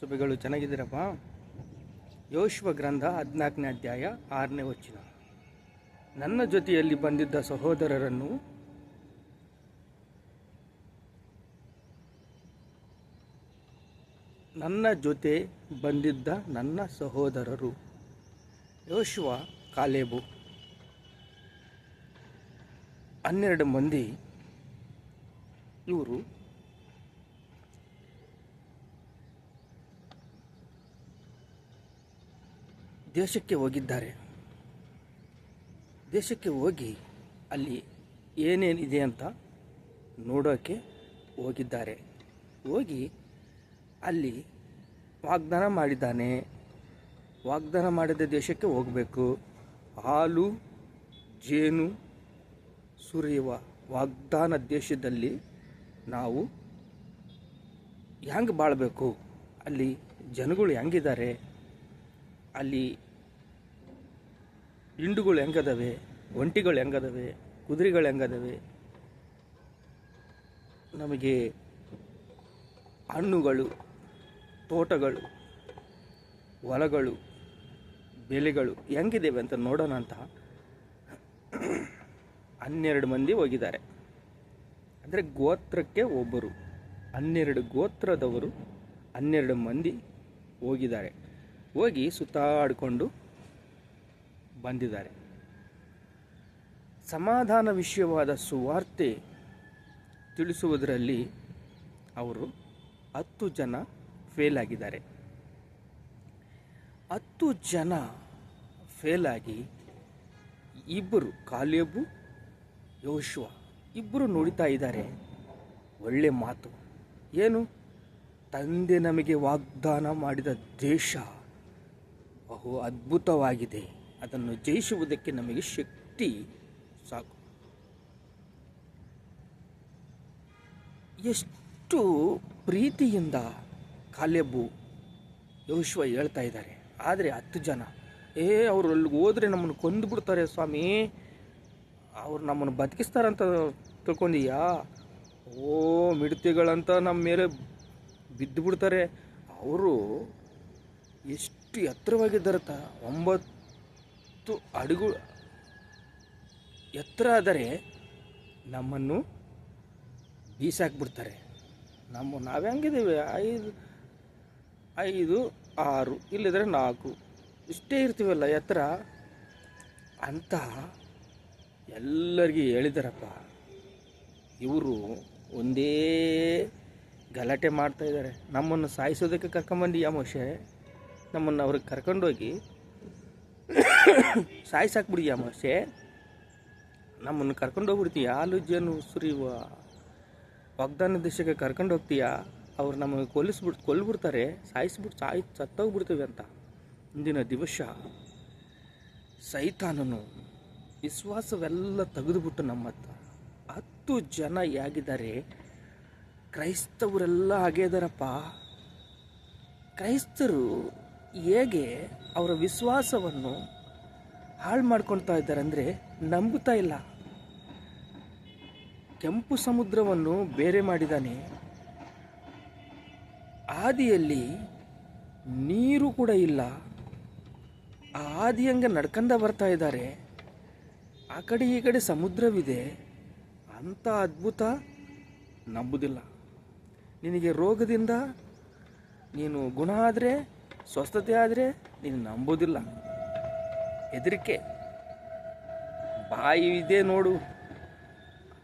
ಸಭೆಗಳು ಚೆನ್ನಾಗಿದ್ದೀರಪ್ಪ. ಯೋಶ್ವ ಗ್ರಂಥ ಹದಿನಾಲ್ಕನೇ ಅಧ್ಯಾಯ ಆರನೇ ವಚನ. ನನ್ನ ಜೊತೆಯಲ್ಲಿ ಬಂದಿದ್ದ ಸಹೋದರರನ್ನು ನನ್ನ ಜೊತೆ ಬಂದಿದ್ದ ನನ್ನ ಸಹೋದರರು ಯೋಶ್ವ ಕಾಲೇಬು. ಹನ್ನೆರಡು ಮಂದಿ ಇವರು ದೇಶಕ್ಕೆ ಹೋಗಿದ್ದಾರೆ. ದೇಶಕ್ಕೆ ಹೋಗಿ ಅಲ್ಲಿ ಏನೇನಿದೆ ಅಂತ ನೋಡೋಕ್ಕೆ ಹೋಗಿದ್ದಾರೆ. ಹೋಗಿ ಅಲ್ಲಿ ವಾಗ್ದಾನ ಮಾಡಿದ್ದಾನೆ. ವಾಗ್ದಾನ ಮಾಡಿದ ದೇಶಕ್ಕೆ ಹೋಗಬೇಕು. ಹಾಲು, ಜೇನು ಸುರಿಯುವ ವಾಗ್ದಾನ ದೇಶದಲ್ಲಿ ನಾವು ಹೆಂಗೆ ಬಾಳಬೇಕು? ಅಲ್ಲಿ ಜನಗಳು ಹೆಂಗಿದ್ದಾರೆ? ಅಲ್ಲಿ ಹಿಂಡುಗಳು ಹೆಂಗದವೆ, ಒಂಟಿಗಳು ಹೆಂಗದವೆ, ಕುದುರೆಗಳು ಹೆಂಗದವೆ? ನಮಗೆ ಹಣ್ಣುಗಳು, ತೋಟಗಳು, ಹೊಲಗಳು, ಬೆಳೆಗಳು ಹೆಂಗಿದ್ದೇವೆ ಅಂತ ನೋಡೋಣ ಅಂತ ಹನ್ನೆರಡು ಮಂದಿ ಹೋಗಿದ್ದಾರೆ. ಅಂದರೆ ಗೋತ್ರಕ್ಕೆ ಒಬ್ಬರು. ಹನ್ನೆರಡು ಗೋತ್ರದವರು ಹನ್ನೆರಡು ಮಂದಿ ಹೋಗಿದ್ದಾರೆ. ಹೋಗಿ ಸುತ್ತಾಡಿಕೊಂಡು ಬಂದಿದ್ದಾರೆ. ಸಮಾಧಾನ ವಿಷಯವಾದ ಸುವಾರ್ತೆ ತಿಳಿಸುವುದರಲ್ಲಿ ಅವರು ಹತ್ತು ಜನ ಫೇಲ್ ಆಗಿದ್ದಾರೆ. ಹತ್ತು ಜನ ಫೇಲ್ ಆಗಿ ಇಬ್ಬರು ಕಾಲೇಬು ಯೋಶ್ವ ಇಬ್ಬರು ನುಡಿತಾ ಇದ್ದಾರೆ. ಒಳ್ಳೆ ಮಾತು. ಏನು? ತಂದೆ ನಮಗೆ ವಾಗ್ದಾನ ಮಾಡಿದ ದೇಶ. ಬಹು ಅದ್ಭುತವಾಗಿದೆ. ಅದನ್ನು ಜಯಿಸುವುದಕ್ಕೆ ನಮಗೆ ಶಕ್ತಿ ಸಾಕು. ಎಷ್ಟು ಪ್ರೀತಿಯಿಂದ ಕಾಲೆಬ್ಬು ಯೋಶ್ವ ಹೇಳ್ತಾ ಇದ್ದಾರೆ. ಆದರೆ ಹತ್ತು ಜನ, ಏ, ಅವರು ಅಲ್ಲಿ ಹೋದರೆ ನಮ್ಮನ್ನು ಕೊಂದು ಬಿಡ್ತಾರೆ ಸ್ವಾಮಿ. ಅವ್ರು ನಮ್ಮನ್ನು ಬದುಕಿಸ್ತಾರಂತ ತಿಳ್ಕೊಂಡಿಯಾ? ಓ, ಮಿಡತೆಗಳಂತ ನಮ್ಮ ಮೇಲೆ ಬಿದ್ದು ಬಿಡ್ತಾರೆ ಅವರು ಎಷ್ಟು ಎತ್ತರವಾಗಿದ್ದಾರೆ ಎತ್ತರವಾಗಿದ್ದಾರತ್ತ? ಒಂಬತ್ತು ಅಡುಗು ಎತ್ತರ ಆದರೆ ನಮ್ಮನ್ನು ಬೀಸಾಕ್ಬಿಡ್ತಾರೆ. ನಮ್ಮ, ನಾವು ಹೆಂಗಿದ್ದೀವಿ? ಐದು ಐದು, ಆರು, ಇಲ್ಲಿದ್ರೆ ನಾಲ್ಕು. ಇಷ್ಟೇ ಇರ್ತೀವಲ್ಲ ಎತ್ತರ? ಅಂತ ಎಲ್ಲರಿಗೂ ಹೇಳಿದಾರಪ್ಪ. ಇವರು ಒಂದೇ ಗಲಾಟೆ ಮಾಡ್ತಾ ಇದ್ದಾರೆ. ನಮ್ಮನ್ನು ಸಾಯಿಸೋದಕ್ಕೆ ಕರ್ಕೊಂಬಂದು ಯಾಮೋಶೆ ನಮ್ಮನ್ನು ಅವ್ರಿಗೆ ಕರ್ಕೊಂಡೋಗಿ ಸಾಯಿಸಾಕ್ಬಿಡಿ ಮಾಸೆ ನಮ್ಮನ್ನು ಕರ್ಕೊಂಡೋಗ್ಬಿಡ್ತೀಯ? ಹಾಲು ಜೇನು ಸುರಿಯುವ ವಾಗ್ದಾನ ದೇಶಕ್ಕೆ ಕರ್ಕೊಂಡು ಹೋಗ್ತೀಯಾ ಅವ್ರು ನಮಗೆ ಕೊಲ್ಲಿಸ್ಬಿಟ್ಟು ಕೊಲ್ಬಿಡ್ತಾರೆ. ಸಾಯಿಸ್ಬಿಟ್ಟು ಸಾಯಿ, ಸತ್ತೋಗ್ಬಿಡ್ತೀವಿ ಅಂತ. ಇಂದಿನ ದಿವಸ ಸೈತಾನನು ವಿಶ್ವಾಸವೆಲ್ಲ ತೆಗೆದುಬಿಟ್ಟು ನಮ್ಮ ಹತ್ರ ಹತ್ತು ಜನ ಹೇಗಿದ್ದಾರೆ ಕ್ರೈಸ್ತವರೆಲ್ಲ ಹಾಗೆ ಇದ್ದಾರಪ್ಪ. ಕ್ರೈಸ್ತರು ಹೇಗೆ ಅವರ ವಿಶ್ವಾಸವನ್ನು ಹಾಳು ಮಾಡ್ಕೊಳ್ತಾ ಇದ್ದಾರೆ ಅಂದರೆ ನಂಬುತ್ತಾ ಇಲ್ಲ. ಕೆಂಪು ಸಮುದ್ರವನ್ನು ಬೇರೆ ಮಾಡಿದ್ದಾನೆ ಆದಿಯಲ್ಲಿ ನೀರು ಕೂಡ ಇಲ್ಲ. ಆ ಆದಿ ಹಂಗೆ ನಡ್ಕಂದ ಬರ್ತಾ ಇದ್ದಾರೆ. ಆ ಕಡೆ ಈ ಕಡೆ ಸಮುದ್ರವಿದೆ. ಅಂಥ ಅದ್ಭುತ ನಂಬುದಿಲ್ಲ. ನಿನಗೆ ರೋಗದಿಂದ ನೀನು ಗುಣ ಆದರೆ ಸ್ವಸ್ಥತೆ ಆದರೆ ನೀನು ನಂಬೋದಿಲ್ಲ. ಹೆದರಿಕೆ. ಬಾಯಿ ಇದೆ ನೋಡು.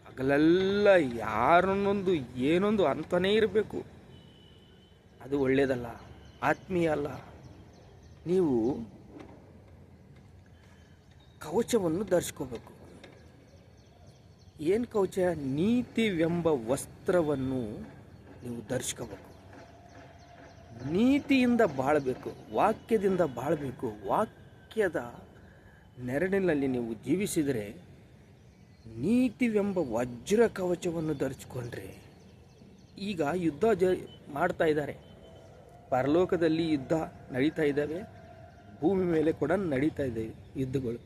ಹಗಲೆಲ್ಲ ಯಾರನ್ನೊಂದು, ಏನೊಂದು ಅಂತನೇ ಇರಬೇಕು. ಅದು ಒಳ್ಳೆಯದಲ್ಲ ಆತ್ಮೀಯ ಅಲ್ಲ. ನೀವು ಕವಚವನ್ನು ಧರಿಸ್ಕೋಬೇಕು. ಏನು ಕವಚ? ನೀತಿವೆಂಬ ವಸ್ತ್ರವನ್ನು ನೀವು ಧರಿಸ್ಕೋಬೇಕು. ನೀತಿಯಿಂದ ಬಾಳಬೇಕು, ವಾಕ್ಯದಿಂದ ಬಾಳಬೇಕು, ವಾಕ್ಯದ ನೆರಳಿನಲ್ಲಿ ನೀವು ಜೀವಿಸಿದರೆ ನೀತಿವೆಂಬ ವಜ್ರ ಕವಚವನ್ನು ಧರಿಸಿಕೊಂಡ್ರೆ ಈಗ ಯುದ್ಧ ಜ ಮಾಡ್ತಾ ಇದ್ದಾರೆ. ಪರಲೋಕದಲ್ಲಿ ಯುದ್ಧ ನಡೀತಾ ಇದ್ದಾವೆ, ಭೂಮಿ ಮೇಲೆ ಕೂಡ ನಡೀತಾ ಇದೆ ಯುದ್ಧಗಳು.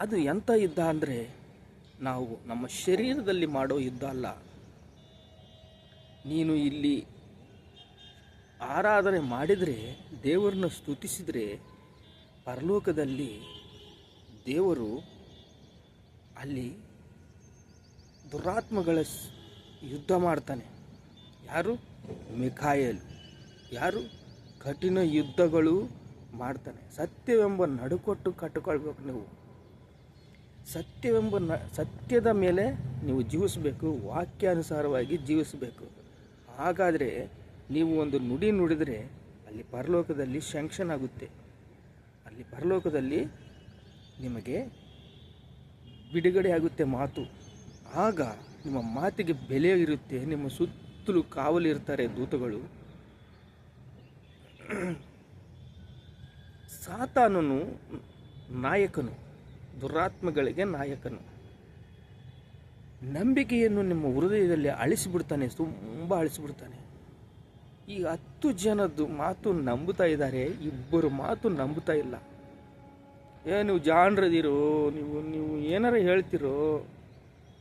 ಅದು ಎಂಥ ಯುದ್ಧ ಅಂದರೆ, ನಾವು ನಮ್ಮ ಶರೀರದಲ್ಲಿ ಮಾಡೋ ಯುದ್ಧ ಅಲ್ಲ. ನೀನು ಇಲ್ಲಿ ಆರಾಧನೆ ಮಾಡಿದರೆ, ದೇವರನ್ನ ಸ್ತುತಿಸಿದರೆ ಪರಲೋಕದಲ್ಲಿ ದೇವರು ಅಲ್ಲಿ ದುರಾತ್ಮಗಳ ಯುದ್ಧ ಮಾಡ್ತಾನೆ. ಯಾರು? ಮಿಖಾಯಲ್. ಯಾರು? ಕಠಿಣ ಯುದ್ಧಗಳು ಮಾಡ್ತಾನೆ. ಸತ್ಯವೆಂಬ ನಡುಕೊಟ್ಟು ಕಟ್ಟಿಕೊಳ್ಬೇಕು ನೀವು. ಸತ್ಯವೆಂಬ ನ, ಸತ್ಯದ ಮೇಲೆ ನೀವು ಜೀವಿಸಬೇಕು. ವಾಕ್ಯಾನುಸಾರವಾಗಿ ಜೀವಿಸಬೇಕು. ಹಾಗಾದರೆ ನೀವು ಒಂದು ನುಡಿ ನುಡಿದರೆ ಅಲ್ಲಿ ಪರಲೋಕದಲ್ಲಿ ಶ್ಯಾಂಕ್ಷನ್ ಆಗುತ್ತೆ. ಅಲ್ಲಿ ಪರಲೋಕದಲ್ಲಿ ನಿಮಗೆ ಬಿಡುಗಡೆ ಆಗುತ್ತೆ ಮಾತು. ಆಗ ನಿಮ್ಮ ಮಾತಿಗೆ ಬೆಲೆ ಇರುತ್ತೆ, ನಿಮ್ಮ ಸುತ್ತಲೂ ಕಾವಲಿರ್ತಾರೆ ದೂತಗಳು. ಸಾತಾನನು ನಾಯಕನು, ದುರಾತ್ಮಗಳಿಗೆ ನಾಯಕನು. ನಂಬಿಕೆಯನ್ನು ನಿಮ್ಮ ಹೃದಯದಲ್ಲಿ ಅಳಿಸಿಬಿಡ್ತಾನೆ, ತುಂಬ ಅಳಿಸಿಬಿಡ್ತಾನೆ. ಈ ಹತ್ತು ಜನದ್ದು ಮಾತು ನಂಬುತ್ತಾ ಇದ್ದಾರೆ, ಇಬ್ಬರು ಮಾತು ನಂಬುತ್ತಾ ಇಲ್ಲ. ಏ, ನೀವು ಜಾಣರದಿರೋ, ನೀವು ನೀವು ಏನಾರ ಹೇಳ್ತಿರೋ,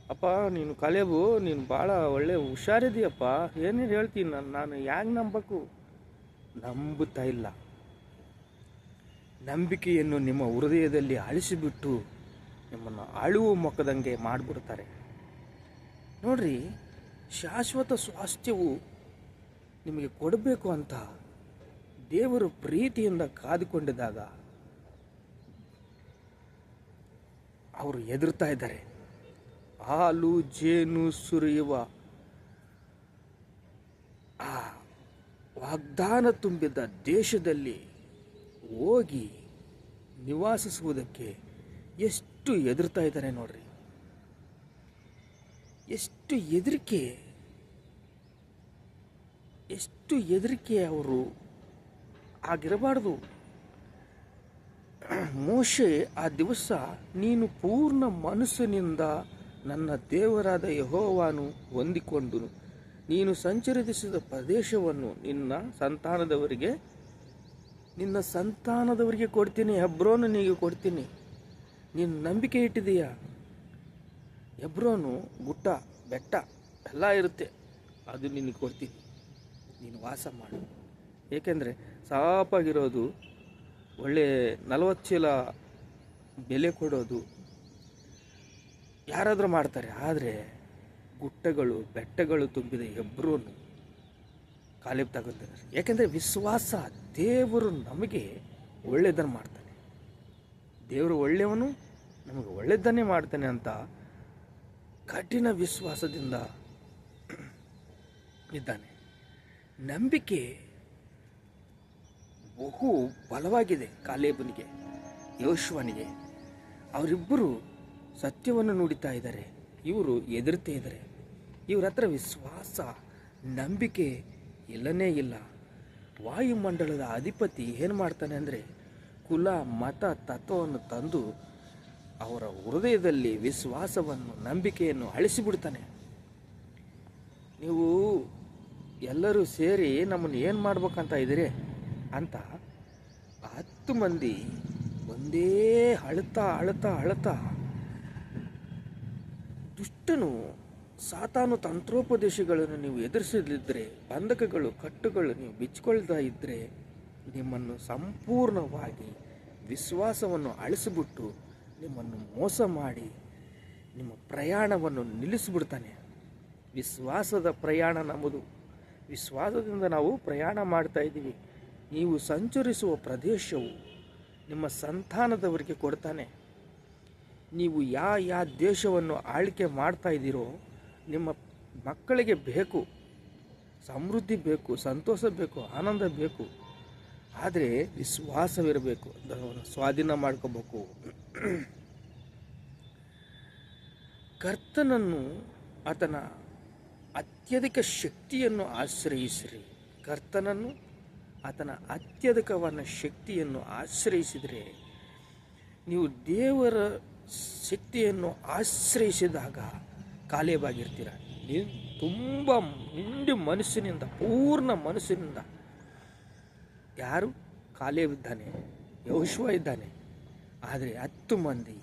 ಅಪ್ಪ, ನೀನು ಕಲೆಬು ನೀನು ಭಾಳ ಒಳ್ಳೆ ಹುಷಾರಿದೆಯಪ್ಪ, ಏನೇನು ಹೇಳ್ತೀನಿ ನಾನು ನಾನು ಹ್ಯಾಂಗೆ ನಂಬಬೇಕು ನಂಬುತ್ತಾ ಇಲ್ಲ. ನಂಬಿಕೆಯನ್ನು ನಿಮ್ಮ ಹೃದಯದಲ್ಲಿ ಅಳಿಸಿಬಿಟ್ಟು ನಿಮ್ಮನ್ನು ಅಳುವು ಮೊಕ್ಕದಂಗೆ ಮಾಡಿಬಿಡ್ತಾರೆ. ನೋಡ್ರಿ, ಶಾಶ್ವತ ಸ್ವಾಸ್ಥ್ಯವು ನಿಮಗೆ ಕೊಡಬೇಕು ಅಂತ ದೇವರು ಪ್ರೀತಿಯಿಂದ ಕಾದುಕೊಂಡಿದಾಗ ಅವರು ಎದುರ್ತಾ ಇದ್ದಾರೆ. ಹಾಲು, ಜೇನು, ಸುರಿಯುವ ಆ ವಾಗ್ದಾನ ತುಂಬಿದ ದೇಶದಲ್ಲಿ ಹೋಗಿ ನಿವಾಸಿಸುವುದಕ್ಕೆ ಎಷ್ಟು ಎದುರ್ತಾ ಇದ್ದಾರೆ ನೋಡ್ರಿ. ಎಷ್ಟು ಹೆದರಿಕೆ ಎಷ್ಟು ಹೆದರಿಕೆ ಅವರು ಆಗಿರಬಾರ್ದು. ಮೋಶೆ, ಆ ದಿವಸ ನೀನು ಪೂರ್ಣ ಮನಸ್ಸಿನಿಂದ ನನ್ನ ದೇವರಾದ ಯಹೋವಾನು ಹೊಂದಿಕೊಂಡನು. ನೀನು ಸಂಚರಿಸಿದ ಪ್ರದೇಶವನ್ನು ನಿನ್ನ ಸಂತಾನದವರಿಗೆ ನಿನ್ನ ಸಂತಾನದವರಿಗೆ ಕೊಡ್ತೀನಿ ಹೆಬ್ರೋನಿಗೆ ಕೊಡ್ತೀನಿ. ನೀನು ನಂಬಿಕೆ ಇಟ್ಟಿದೀಯಾ ಹೆಬ್ರೋನು ಗುಟ್ಟ, ಬೆಟ್ಟ ಎಲ್ಲ ಇರುತ್ತೆ. ಅದು ನಿನಗೆ ಕೊಡ್ತೀನಿ. ನೀನು ವಾಸ ಮಾಡು. ಏಕೆಂದರೆ ಸಾಪಾಗಿರೋದು, ಒಳ್ಳೆ ನಲವತ್ತು ಚೀಲ ಬೆಲೆ ಕೊಡೋದು ಯಾರಾದರೂ ಮಾಡ್ತಾರೆ. ಆದರೆ ಗುಟ್ಟಗಳು, ಬೆಟ್ಟಗಳು ತುಂಬಿದ ಹೆಬ್ರೋನು ಕಾಲೇಬ್ ತಗೋತಾರೆ ಏಕೆಂದರೆ ವಿಶ್ವಾಸ, ದೇವರು ನಮಗೆ ಒಳ್ಳೆಯದನ್ನು ಮಾಡ್ತಾನೆ. ದೇವರು ಒಳ್ಳೆಯವನು, ನಮಗೆ ಒಳ್ಳೆಯದನ್ನೇ ಮಾಡ್ತಾನೆ ಅಂತ ಕಠಿಣ ವಿಶ್ವಾಸದಿಂದ ಇದ್ದಾನೆ. ನಂಬಿಕೆ ಬಹು ಬಲವಾಗಿದೆ ಕಾಲೇಬನಿಗೆ ಯೋಶ್ವನಿಗೆ ಅವರಿಬ್ಬರು ಸತ್ಯವನ್ನು ನುಡಿತಾ ಇದ್ದಾರೆ. ಇವರು ಎದುರ್ತಾ ಇದ್ದಾರೆ. ಇವರ ಹತ್ರ ವಿಶ್ವಾಸ, ನಂಬಿಕೆ ಇಲ್ಲನೇ ಇಲ್ಲ. ವಾಯುಮಂಡಲದ ಅಧಿಪತಿ ಏನು ಮಾಡ್ತಾನೆ ಅಂದರೆ ಕುಲ, ಮತ, ತತ್ವವನ್ನು ತಂದು ಅವರ ಹೃದಯದಲ್ಲಿ ವಿಶ್ವಾಸವನ್ನು, ನಂಬಿಕೆಯನ್ನು ಅಳಿಸಿಬಿಡ್ತಾನೆ. ನೀವು ಎಲ್ಲರೂ ಸೇರಿ ನಮ್ಮನ್ನು ಏನು ಮಾಡ್ಬೇಕಂತ ಇದ್ದೀರಿ ಅಂತ ಹತ್ತು ಮಂದಿ ಒಂದೇ ಅಳ್ತಾ ಅಳ್ತಾ ಅಳ್ತಾ ದುಷ್ಟನು, ಸಾತಾನು ತಂತ್ರೋಪದೇಶಗಳನ್ನು ನೀವು ಎದುರಿಸದಿದ್ದರೆ, ಬಂಧಕಗಳು, ಕಟ್ಟುಗಳು ನೀವು ಬಿಚ್ಚಿಕೊಳ್ತಾ ಇದ್ದರೆ, ನಿಮ್ಮನ್ನು ಸಂಪೂರ್ಣವಾಗಿ ವಿಶ್ವಾಸವನ್ನು ಅಳಿಸಿಬಿಟ್ಟು ನಿಮ್ಮನ್ನು ಮೋಸ ಮಾಡಿ ನಿಮ್ಮ ಪ್ರಯಾಣವನ್ನು ನಿಲ್ಲಿಸಿಬಿಡ್ತಾನೆ. ವಿಶ್ವಾಸದ ಪ್ರಯಾಣ ನಮ್ಮದು. ವಿಶ್ವಾಸದಿಂದ ನಾವು ಪ್ರಯಾಣ ಮಾಡ್ತಾ ಇದ್ದೀವಿ. ನೀವು ಸಂಚರಿಸುವ ಪ್ರದೇಶವು ನಿಮ್ಮ ಸಂತಾನದವರಿಗೆ ಕೊಡ್ತಾನೆ. ನೀವು ಯಾವ ಯಾವ ದೇಶವನ್ನು ಆಳ್ಕೆ ಮಾಡ್ತಾ ಇದ್ದೀರೋ, ನಿಮ್ಮ ಮಕ್ಕಳಿಗೆ ಬೇಕು, ಸಮೃದ್ಧಿ ಬೇಕು, ಸಂತೋಷ ಬೇಕು, ಆನಂದ ಬೇಕು ಆದರೆ ವಿಶ್ವಾಸವಿರಬೇಕು ಸ್ವಾಧೀನ ಮಾಡ್ಕೋಬೇಕು. ಕರ್ತನನ್ನು, ಆತನ ಅತ್ಯಧಿಕ ಶಕ್ತಿಯನ್ನು ಆಶ್ರಯಿಸಿರಿ. ಕರ್ತನನ್ನು, ಆತನ ಅತ್ಯಧಿಕವನ್ನ ಶಕ್ತಿಯನ್ನು ಆಶ್ರಯಿಸಿದರೆ, ನೀವು ದೇವರ ಶಕ್ತಿಯನ್ನು ಆಶ್ರಯಿಸಿದಾಗ ಕಾಲೇಬಾಗಿರ್ತೀರ ತುಂಬ ಮುಂಡಿ ಮನಸ್ಸಿನಿಂದ, ಪೂರ್ಣ ಮನಸ್ಸಿನಿಂದ ಯಾರು? ಕಾಲೇಬಿದ್ದಾನೆ ಯೌಶ್ವ ಇದ್ದಾನೆ. ಆದರೆ ಹತ್ತು ಮಂದಿ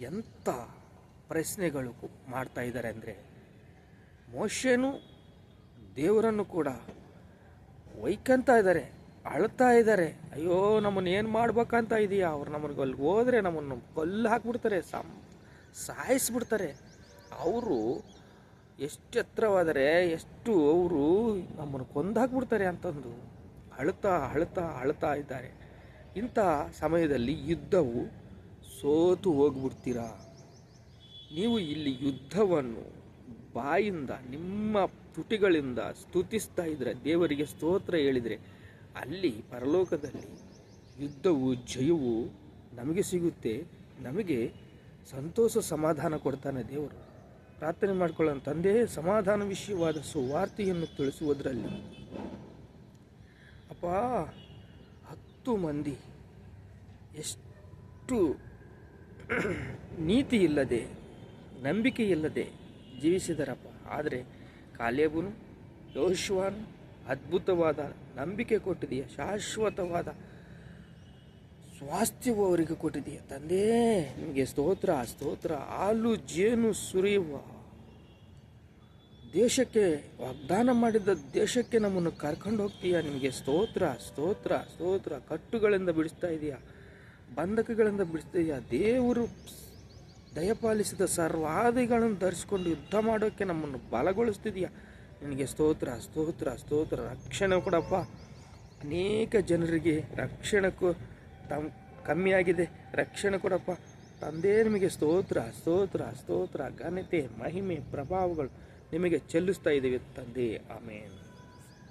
ಎಂಥ ಪ್ರಶ್ನೆಗಳು ಮಾಡ್ತಾ ಇದ್ದಾರೆ ಅಂದರೆ, ಮೋಶನು ದೇವರನ್ನು ಕೂಡ ಒಯ್ಕಂತ ಇದ್ದಾರೆ, ಅಳ್ತಾ ಇದ್ದಾರೆ. ಅಯ್ಯೋ, ನಮ್ಮನ್ನು ಏನು ಮಾಡ್ಬೇಕಂತ ಇದೆಯಾ? ಅವ್ರು ನಮಗೆ ಅಲ್ಲಿ ಹೋದರೆ ನಮ್ಮನ್ನು ಕೊಲ್ಲು ಹಾಕ್ಬಿಡ್ತಾರೆ ಸಂ ಸಾಯಿಸ್ಬಿಡ್ತಾರೆ. ಅವರು ಎಷ್ಟು ಎತ್ತರವಾದರೆ ಎಷ್ಟು ಅವರು ನಮ್ಮನ್ನು ಕೊಂದು ಹಾಕ್ಬಿಡ್ತಾರೆ ಅಂತಂದು. ಅಳ್ತಾ ಅಳುತ್ತಾ ಅಳುತ್ತಾ ಇದ್ದಾರೆ. ಇಂಥ ಸಮಯದಲ್ಲಿ ಯುದ್ಧವು ಸೋತು ಹೋಗ್ಬಿಡ್ತೀರಾ? ನೀವು ಇಲ್ಲಿ ಯುದ್ಧವನ್ನು ಬಾಯಿಂದ, ನಿಮ್ಮ ತುಟಿಗಳಿಂದ ಸ್ತುತಿಸ್ತಾ ಇದ್ರೆ, ದೇವರಿಗೆ ಸ್ತೋತ್ರ ಹೇಳಿದರೆ, ಅಲ್ಲಿ ಪರಲೋಕದಲ್ಲಿ ಯುದ್ಧವು, ಜಯವು ನಮಗೆ ಸಿಗುತ್ತೆ. ನಮಗೆ ಸಂತೋಷ ಸಮಾಧಾನ ಕೊಡ್ತಾನೆ ದೇವರು. ಪ್ರಾರ್ಥನೆ ಮಾಡ್ಕೊಳ್ಳೋಣ. ತಂದೆಯೇ, ಸಮಾಧಾನ ವಿಷಯವಾದ ಸುವಾರ್ತೆಯನ್ನು ತಿಳಿಸುವುದರಲ್ಲಿ ಅಪ್ಪ, ಹತ್ತು ಮಂದಿ. ಎಷ್ಟು ನೀತಿ ಇಲ್ಲದೆ, ನಂಬಿಕೆ ಇಲ್ಲದೆ ಜೀವಿಸಿದರಪ್ಪ. ಆದರೆ ಕಾಲೇಬುನು, ಯೋಶ್ವಾನು ಅದ್ಭುತವಾದ ನಂಬಿಕೆ ಕೊಟ್ಟಿದೆಯಾ, ಶಾಶ್ವತವಾದ ಸ್ವಾಸ್ಥ್ಯವು ಅವರಿಗೆ ಕೊಟ್ಟಿದೆಯಾ. ತಂದೆ, ನಿಮಗೆ ಸ್ತೋತ್ರ ಸ್ತೋತ್ರ, ಹಾಲು, ಜೇನು ಸುರಿಯುವ ದೇಶಕ್ಕೆ ವಾಗ್ದಾನ ಮಾಡಿದ ದೇಶಕ್ಕೆ ನಮ್ಮನ್ನು ಕರ್ಕೊಂಡು ಹೋಗ್ತೀಯಾ? ನಿಮಗೆ ಸ್ತೋತ್ರ ಸ್ತೋತ್ರ ಸ್ತೋತ್ರ. ಕಟ್ಟುಗಳಿಂದ ಬಿಡಿಸ್ತಾ ಇದೆಯಾ? ಬಂಧಕಗಳಿಂದ ಬಿಡಿಸ್ತಾ ಇದೆಯಾ? ದೇವರು ದಯಪಾಲಿಸಿದ ಸರ್ವಾದಿಗಳನ್ನು ಧರಿಸ್ಕೊಂಡು ಯುದ್ಧ ಮಾಡೋಕ್ಕೆ ನಮ್ಮನ್ನು ಬಲಗೊಳಿಸ್ತಿದೆಯಾ? ನಿನಗೆ ಸ್ತೋತ್ರ ಸ್ತೋತ್ರ ಸ್ತೋತ್ರ. ರಕ್ಷಣೆ ಕೊಡಪ್ಪ. ಅನೇಕ ಜನರಿಗೆ ರಕ್ಷಣೆಕ್ಕೂ ತಮ್ ಕಮ್ಮಿಯಾಗಿದೆ. ರಕ್ಷಣೆ ಕೊಡಪ್ಪ. ತಂದೆ, ನಿಮಗೆ ಸ್ತೋತ್ರ ಸ್ತೋತ್ರ ಸ್ತೋತ್ರ. ಘನತೆ, ಮಹಿಮೆ, ಪ್ರಭಾವಗಳು. ನಿಮಗೆ ಚೆಲ್ಲಿಸ್ತಾ ಇದ್ದೀವಿ ತಂದೆ. ಆಮೇಲೆ